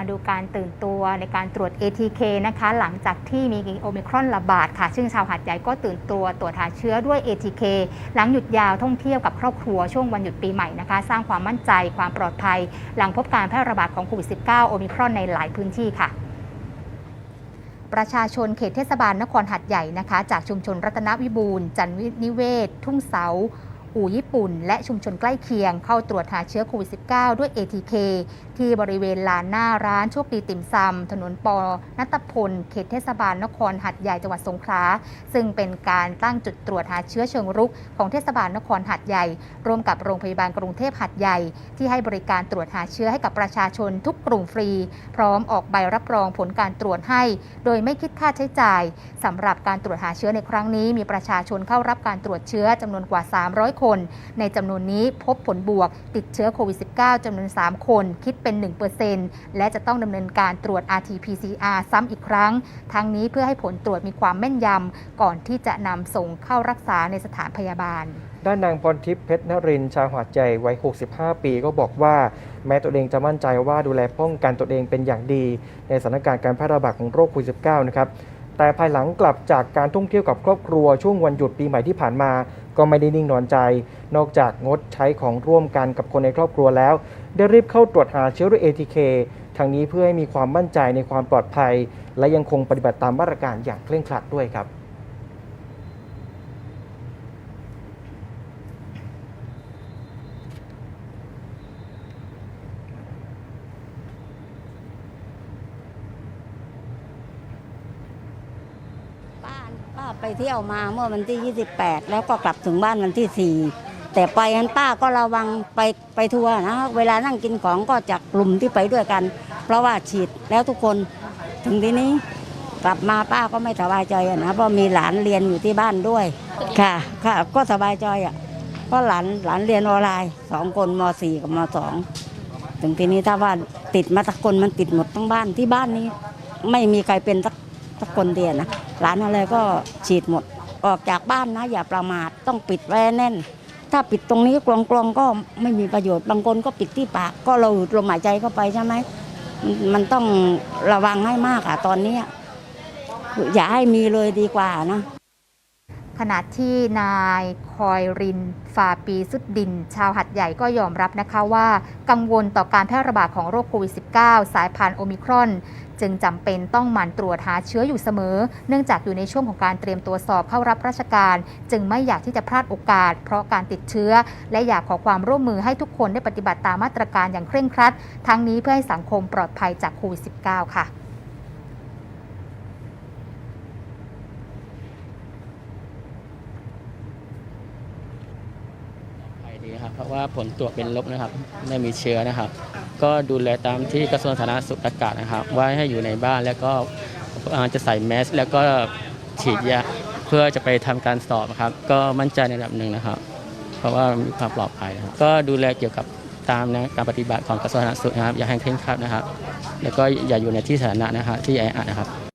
มาดูการตื่นตัวในการตรวจ ATK นะคะ หลังจากที่มีโอมิครอนระบาดค่ะ ซึ่งชาวหาดใหญ่ก็ตื่นตัวตรวจหาเชื้อด้วย ATK หลังหยุดยาวท่องเที่ยวกับครอบครัวช่วงวันหยุดปีใหม่นะคะ สร้างความมั่นใจความปลอดภัย หลังพบการแพร่ระบาดของโควิด -19 โอมิครอนในหลายพื้นที่ค่ะประชาชนเขตเทศบาลนครหัดใหญ่นะคะ จากชุมชนรัตนวิบูลย์จันวินิเวศ ทุ่งเสา อู่ญี่ปุ่น และชุมชนใกล้เคียง เข้าตรวจหาเชื้อโควิด -19 ด้วย ATK ที่บริเวณลานหน้าร้านโชคดีติ่มซำถนนปอนัตพล เขตเทศบาลนครหัดใหญ่จังหวัดสงขลา ซึ่งเป็นการตั้งจุดตรวจหาเชื้อเชิงรุก ของเทศบาลนครหัดใหญ่ ร่วมกับโรงพยาบาลกรุงเทพหัดใหญ่ ที่ให้บริการตรวจหาเชื้อให้กับประชาชนทุกกลุ่มฟรี พร้อมออกใบรับรองผลการตรวจให้ โดยไม่คิดค่าใช้จ่ายสำหรับการตรวจหาเชื้อในครั้งนี้ มีประชาชนเข้ารับการตรวจเชื้อจำนวนกว่า 300คน ในจำนวนนี้พบผลบวกติดเชื้อโควิด -19 จำนวน 3 คน คิดเป็น 1%และจะต้องดำเนินการตรวจ RT-PCR ซ้ำอีกครั้ง ทั้งนี้เพื่อให้ผลตรวจมีความแม่นยำก่อนที่จะนำส่งเข้ารักษาในสถานพยาบาล ด้านนางพรทิพย์เพชรนรินชาวหาดใหญ่วัย 65 ปีก็บอกว่า แม้ตัวเองจะมั่นใจว่าดูแลป้องกันตัวเองเป็นอย่างดี ในสถานการณ์การแพร่ระบาดของโรคโควิด -19 นะครับแต่ภายหลังกลับจากการท่องเที่ยวกับครอบครัวช่วงวันหยุดปีใหม่ที่ผ่านมาก็ไม่ได้นิ่งนอนใจ นอกจากงดใช้ของร่วมกันกับคนในครอบครัวแล้ว ได้รีบเข้าตรวจหาเชื้อด้วย ATK ทางนี้เพื่อให้มีความมั่นใจในความปลอดภัย และยังคงปฏิบัติตามมาตรการอย่างเคร่งครัดด้วยครับ ป้าไปเที่ยวมาเมื่อวันที่ 28 แล้วก็กลับถึงบ้านวันที่ 4 แต่ไปนั้นป้าก็ระวังไปไปทัวร์นะ เวลานั่งกินของก็จากกลุ่มที่ไปด้วยกัน เพราะว่าฉีดแล้วทุกคนถึงที่นี้กลับมาป้าก็ไม่สบายใจอะนะเพราะมีหลานเรียนอยู่ที่บ้านด้วย ค่ะ ค่ะ ก็สบายใจอะเพราะหลานหลานเรียนออนไลน์สองคนม .4 กับม .2 ถึงทีนี้ถ้าว่าติดมาสักคนมันติดหมดทั้งบ้านที่บ้านนี้ ไม่มีใครเป็นสักสักคนเดียวนะ ร้านอะไรก็ฉีดหมด ออกจากบ้านนะ อย่าประมาทต้องปิดแว่แน่น ถ้าปิดตรงนี้กลองๆก็ไม่มีประโยชน์บางคนก็ปิดที่ปาก ก็เราลมหายใจเข้าไปใช่ไหมมันต้องระวังให้มากอะตอนนี้อย่าให้มีเลยดีกว่านะขณะที่นายคอยรินฟาปีสุดดิน ชาวหัดใหญ่ก็ยอมรับนะคะว่า กังวลต่อการแพร่ระบาดของโรคโควิด -19 สายพันธุ์โอมิครอน จึงจำเป็นต้องหมั่นตรวจหาเชื้ออยู่เสมอ เนื่องจากอยู่ในช่วงของการเตรียมตัวสอบเข้ารับราชการ จึงไม่อยากที่จะพลาดโอกาส เพราะการติดเชื้อ และอยากขอความร่วมมือให้ทุกคนได้ปฏิบัติตามมาตรการอย่างเคร่งครัด ทั้งนี้เพื่อให้สังคมปลอดภัยจากโควิด -19 ค่ะ ดีครับ เพราะว่าผลตรวจเป็นลบนะครับ ไม่มีเชื้อนะครับ ก็ดูแลตามที่กระทรวงสาธารณสุขประกาศนะครับ ว่าให้อยู่ในบ้านแล้วก็จะใส่แมสแล้วก็ฉีดยาเพื่อจะไปทำการสอบนะครับ ก็มั่นใจในระดับหนึ่งนะครับ เพราะว่ามีความปลอดภัยนะครับ ก็ดูแลเกี่ยวกับตามนะการปฏิบัติของกระทรวงสาธารณสุขนะครับ อย่าให้เคร่งครัดนะครับ แล้วก็อย่าอยู่ในที่สาธารณะนะครับที่แออัดนะครับ